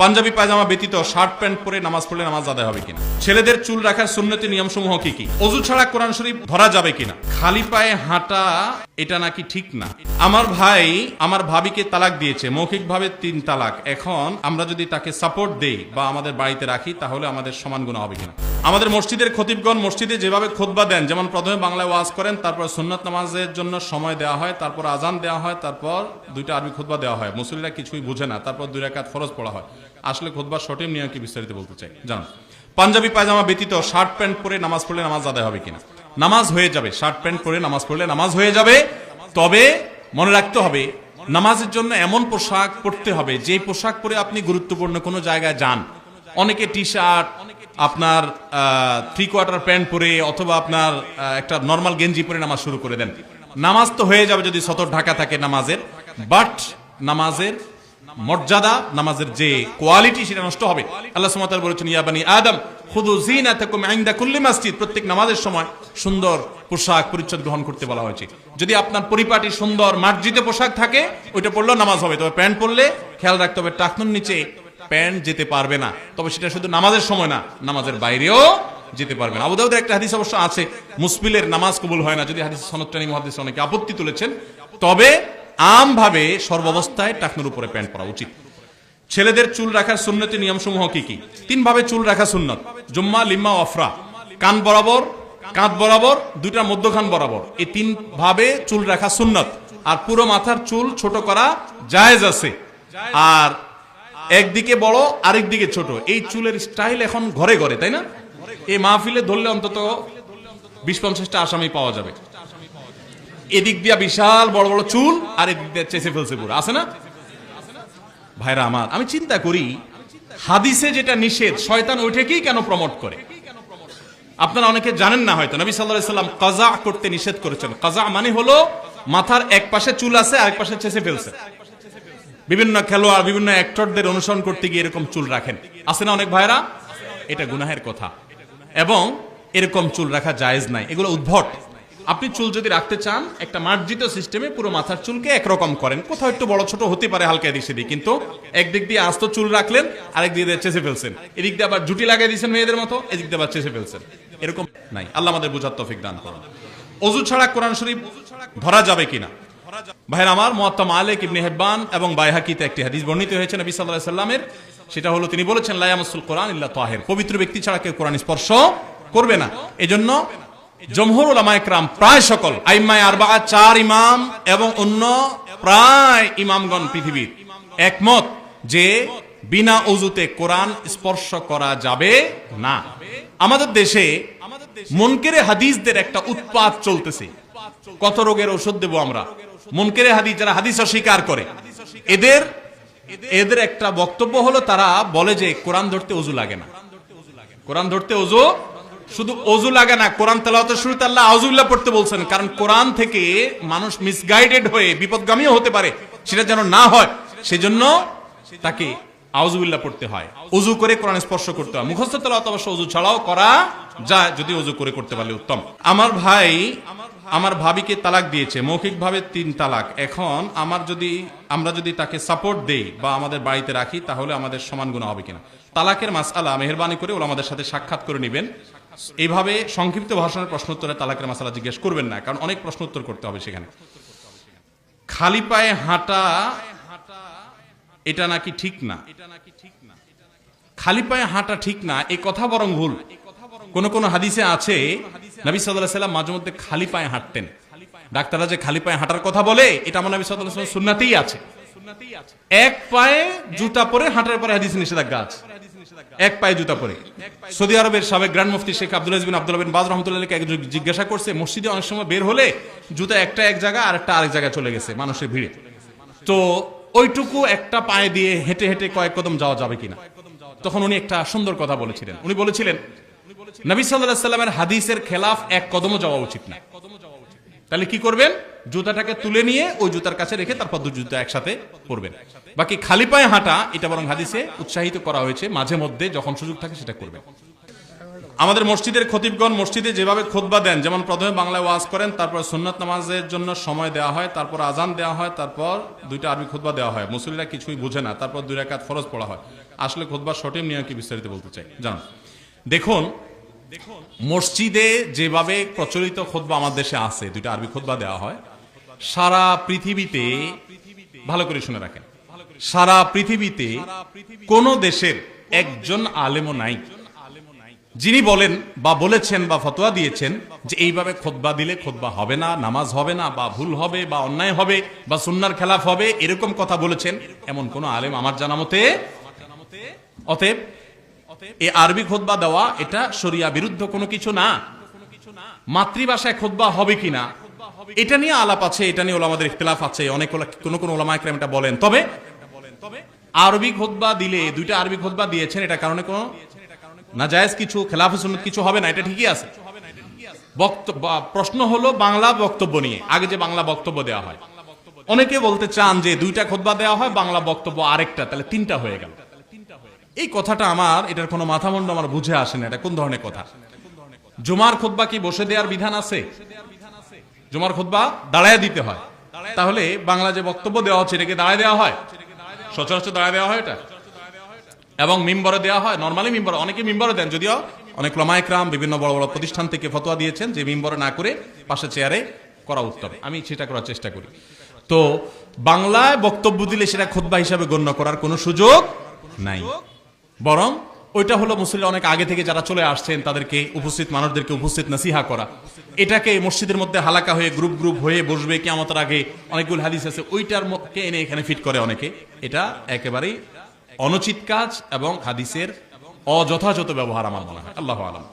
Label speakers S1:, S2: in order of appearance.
S1: পাঞ্জাবি পায়জামা ব্যতীত shirt pant পরে নামাজ পড়লে নামাজ আদায় হবে কিনা? ছেলেদের চুল রাখার সুন্নতি নিয়ম সমূহ কি কি? অজু ছাড়া কোরআন শরীফ ধরা যাবে কিনা? খালি পায়ে হাঁটা, এটা নাকি ঠিক না? আমার ভাই আমার ভাবিকে তালাক দিয়েছে, মৌখিকভাবে তিন তালাক। এখন আমরা যদি তাকে সাপোর্ট দেই বা আমাদের বাড়িতে রাখি, তাহলে আমাদের সমান গুণ হবে কিনা? আমাদের মসজিদের খতিবগণ মসজিদে যেভাবে খোদবা দেন, যেমন প্রথমে বাংলায় ওয়াজ করেন, তারপর সুন্নত নামাজের জন্য সময় দেওয়া হয়, তারপর আজান দেওয়া হয়, তারপর দুইটা আরবি খুতবা দেওয়া হয়। মুসলিরা কিছুই বুঝে না, তারপর দুই রাকাত ফরজ পড়া হয়। আসলে খুতবার সঠিক নিয়ম কি বিস্তারিত বলতে চাই? জানো। পাঞ্জাবি পায়জামা ব্যতীত শার্ট প্যান্ট পরে নামাজ পড়লে নামাজ আদায় হবে কিনা? নামাজ হয়ে যাবে, শার্ট প্যান্ট পরে নামাজ পড়লে নামাজ হয়ে যাবে। তবে মনে রাখতে হবে, নামাজের জন্য এমন পোশাক পরতে হবে যে পোশাক পরে আপনি গুরুত্বপূর্ণ কোনো জায়গায় যান। অনেকে টি শার্ট আপনার থ্রি কোয়ার্টার প্যান্ট পরে অথবা আপনার একটা নর্মাল গেঞ্জি পরে নামাজ শুরু করে দেন। নামাজ তো হয়ে যাবে যদি সতর ঢাকা থাকে নামাজের বাট নামাজের মর্যাদা, নামাজের যে কোয়ালিটি সেটা নষ্ট হবে। আল্লাহ বলেছেন ইয়াবানি আদম খুদু জিনাতাকুম ইনদা কুল্লি প্রত্যেক নামাজের সময় সুন্দর পোশাক পরিচ্ছদ গ্রহণ করতে বলা হয়েছে। যদি আপনার পরিপাটি সুন্দর মার্জিত পোশাক থাকে, ওইটা পরলেও নামাজ হবে। তবে প্যান্ট পরলে খেয়াল রাখতে হবে, টাকনুর নিচে প্যান্ট যেতে পারবে না। তবে সেটা শুধু নামাজের সময় না, নামাজের বাইরেও যেতে পারবে না। আবুদাউদের একটা হাদিস অবশ্য আছে, মুসবিলের নামাজ কবুল হয় না। যদি হাদিস সনদটানি মহাদিস অনেকে আপত্তি তুলেছেন, তবে আমভাবে সর্বাবস্থায় টাকনুর উপরে প্যান্ট পরা উচিত। ছেলেদের চুল রাখার সুন্নতি নিয়ম সমূহ কি কি? তিন ভাবে চুল রাখা সুন্নত। জুম্মা, লিম্মা অফরা কান বরাবর, কাঁধ বরাবর দুইটা মধ্যখান বরাবর। এই তিন ভাবে চুল রাখা সুন্নত। আর পুরো মাথার চুল ছোট করা জায়েজ আছে। আর একদিকে বড় আরেক দিকে ছোট। এই চুলের স্টাইল এখন ঘরে ঘরে, তাই না? এই মাহফিলে ধরলে অন্তত বিশ পঞ্চাশটা আসামি পাওয়া যাবে। এদিক দিয়া বিশাল বড় বড় চুল, আর এদিক দিয়ে চেসে ফেলছে পুরো। আছে না? ভাইরা আমার, আমি চিন্তা করি, হাদিসে যেটা নিষেধ, শয়তান ওইটাকেই কেন প্রমোট করে? আপনারা অনেকে জানেন না হয়তো, নবী সাল্লাহ সাল্লাম কাজা করতে নিষেধ করেছেন। কাজা মানে হলো, মাথার এক পাশে চুল আছে, আরেক পাশে চেসে ফেলছে। বিভিন্ন খেলোয়াড়, বিভিন্ন অ্যাক্টরদের অনুসরণ করতে গিয়ে এরকম চুল রাখেন। আছে না অনেক ভাইরা? এটা গুনাহের কথা। এবং এরকম চুল রাখা জায়েজ নাই। এগুলো উদ্ভট। আপনি চুল যদি রাখতে চান, একটা মার্জিত সিস্টেমে পুরো মাথার চুলকে একরকম করেন। কোথাও একটু বড় ছোট হতে পারে হালকা এদিক সেদিক, কিন্তু একদিক দিয়ে আস্ত চুল রাখলেন, আরেক দিক দিয়ে চেষে ফেলছেন। এদিক দিয়ে আবার জুটি লাগিয়ে দিয়েছেন মেয়েদের মতো, এদিক দিয়ে আবার চেষে ফেলছেন। এরকম নাই। আল্লাহ আমাদের বোঝার তফিক দান করুন। অজু ছাড়া কোরআন শরীফ ধরা যাবে কিনা? ভাইয়ের আমার, মোয়াত্তা মালিক ইবনে হেব্বান এবং বাইহাকিতে একটি হাদিস বর্ণিত হয়েছে নবী আলাইহি সাল্লামের। সেটা হলো, তিনি বলেছেন, লা ইয়ামাসুল কোরআন ইল্লা তাহির। পবিত্র ব্যক্তি ছাড়া কেউ কোরআন স্পর্শ করবে না। এজন্য জমহুর উলামা একরাম প্রায় সকল আইম্মায় আরবা চার ইমাম এবং অন্য প্রায় ইমামগণ পৃথিবীর। একমত যে বিনা অজুতে কোরআন স্পর্শ করা যাবে না। আমাদের দেশে মনকেরে হাদিসদের একটা উৎপাত চলতেছে। কত রোগের ওষুধ দেবো আমরা? মনকেরে হাদিস যারা হাদিস অস্বীকার করে, এদের এদের একটা বক্তব্য হলো তারা বলে যে কোরআন ধরতে অজু লাগে না। কোরআন ধরতে অজু শুধু অজু লাগে না, কোরআন তেলাওয়াতের শুরুতে আল্লাহ আউজুবিল্লাহ পড়তে বলছেন, কারণ কোরআন থেকে মানুষ মিসগাইডেড হয়ে বিপদগামীও হতে পারে, সেটা যেন না হয়, সেজন্য তাকে আউজুবিল্লাহ পড়তে হয়। করে কোরআন স্পর্শ করতে হয়। মুখস্থ অবশ্য ছাড়াও করা যায়, যদি করে করতে পারলে উত্তম। আমার ভাই, আমার ভাবিকে তালাক দিয়েছে, মৌখিকভাবে তিন তালাক। এখন আমার যদি, আমরা যদি তাকে সাপোর্ট দেই বা আমাদের বাড়িতে রাখি, তাহলে আমাদের সমান গুণ হবে কিনা। তালাকের মাসালা মেহরবানি করে ওরা আমাদের সাথে সাক্ষাৎ করে নেবেন। এইভাবে সংক্ষিপ্ত ভাষণের প্রশ্নোত্তরে তালাকের মাসালা জিজ্ঞেস করবেন না, কারণ অনেক প্রশ্ন উত্তর করতে হবে সেখানে। খালি পায়ে হাঁটা, এটা নাকি ঠিক না? খালি পায়ে হাঁটা ঠিক না এই কথা বরং ভুল। কোন কোন হাদিসে আছে, নবী সাল্লাহ সাল্লাম মাঝে মধ্যে খালি পায়ে হাঁটতেন। ডাক্তাররা যে খালি পায়ে হাঁটার কথা বলে, এটা আমার নবী সাল্লাহ সুন্নাতেই আছে। এক পায়ে জুতা পরে হাঁটার পরে হাদিস নিষেধাজ্ঞা আছে। এক পায়ে জুতা পরে। সৌদি আরবের সাবেক গ্র্যান্ড মুফতি Sheikh Abdul bin Abdul bin Baz রহমতুল্লাহকে একজন জিজ্ঞাসা করছে, মসজিদে অনেক সময় বের হলে জুতা একটা এক জায়গা আর একটা আরেক জায়গায় চলে গেছে, মানুষের ভিড়ে। তো ওইটুকু একটা পায়ে দিয়ে হেঁটে হেঁটে কয়েক কদম যাওয়া যাবে কিনা? তখন উনি একটা সুন্দর কথা বলেছিলেন। উনি বলেছিলেন, নবী সাল্লাহ সাল্লামের হাদিসের খেলাফ এক কদমও যাওয়া উচিত না। তাহলে কি করবেন? জুতাটাকে তুলে নিয়ে ওই জুতার কাছে রেখে তারপর দু জুতা একসাথে পরবেন। বাকি খালি পায়ে হাঁটা, এটা বরং হাদিসে উৎসাহিত করা হয়েছে, মাঝে মধ্যে যখন সুযোগ থাকে সেটা করবেন। আমাদের মসজিদের খতিবগণ মসজিদে যেভাবে খোদবা দেন, যেমন প্রথমে বাংলায় ওয়াজ করেন, তারপর সুন্নত নামাজের জন্য সময় দেওয়া হয়, তারপর আজান দেওয়া হয়, তারপর দুইটা আরবি খুতবা দেওয়া হয়। মুসলিরা কিছুই বুঝে না, তারপর দুই রাকাত ফরজ পড়া হয়। আসলে খোদবা সঠিক নিয়ে কি বিস্তারিত বলতে চাই? জান দেখুন মসজিদে যেভাবে প্রচলিত খোদবা আমার দেশে আছে দুইটা আরবি খোদবা দেওয়া হয় সারা পৃথিবীতে ভালো করে শুনে রাখেন সারা পৃথিবীতে কোন দেশের একজন আলেমও নাই। যিনি বলেন বা বলেছেন বা ফতোয়া দিয়েছেন যে এইভাবে খোদবা দিলে খোদবা হবে না নামাজ হবে না বা ভুল হবে বা অন্যায় হবে বা সুন্নার খেলাফ হবে এরকম কথা বলেছেন এমন কোন আলেম আমার জানামতে অতএব এই আরবি খোদবা দেওয়া, এটা শরিয়া বিরুদ্ধ কোনো কিছু না। মাতৃভাষায় খোদবা হবে কিনা এটা নিয়ে আলাপ আছে, এটা নিয়ে ওলামাদের ইখতিলাফ আছে, অনেক কোনো কোনো ওলামা একরাম এটা বলেন। তবে আরবি খোদবা দিলে, দুইটা আরবি খোদবা দিয়েছেন, এটা কারণে কোনো নাজায়েজ কিছু, খেলাফে সুন্নত কিছু হবে না, এটা ঠিকই আছে। প্রশ্ন হলো বাংলা বক্তব্য নিয়ে, আগে যে বাংলা বক্তব্য দেওয়া হয়। অনেকে বলতে চান যে দুইটা খোদবা দেওয়া হয়, বাংলা বক্তব্য আরেকটা, তাহলে তিনটা হয়ে গেল। এই কথাটা আমার, এটার কোনো মাথামুন্ড আমার বুঝে আসে না। এটা কোন ধরনের কথা? জুমার খোদবা কি বসে দেওয়ার বিধান আছে? জুমার খোদবা দাঁড়ায় দিতে হয়। তাহলে বাংলা যে বক্তব্য দেওয়া হচ্ছে এটাকে দাঁড়ায় দেওয়া হয়? সচরাচর দাঁড়ায় দেওয়া হয় এটা? এবং মিম্বরে দেওয়া হয়? নর্মালি মিম্বরে, অনেকে মিম্বরে দেন, যদিও অনেক লমায়করাম বিভিন্ন বড় বড় প্রতিষ্ঠান থেকে ফতোয়া দিয়েছেন যে মিম্বরে না করে পাশে চেয়ারে করা উত্তম। আমি সেটা করার চেষ্টা করি। তো বাংলায় বক্তব্য দিলে সেটা খোদবা হিসাবে গণ্য করার কোনো সুযোগ নাই। বরং ওইটা হলো মুসলিম অনেক আগে থেকে যারা চলে আসছেন, তাদেরকে উপস্থিত মানুষদেরকে উপস্থিত নাসিহা করা। এটাকে মসজিদের মধ্যে হালাকা হয়ে গ্রুপ গ্রুপ হয়ে বসবে কেমতের আগে অনেকগুলো হাদিস আছে, ওইটার মধ্যে এনে এখানে ফিট করে অনেকে। এটা একেবারেই অনুচিত কাজ এবং হাদিসের অযথাযথ ব্যবহার আমার মনে হয়। আল্লাহ আলম।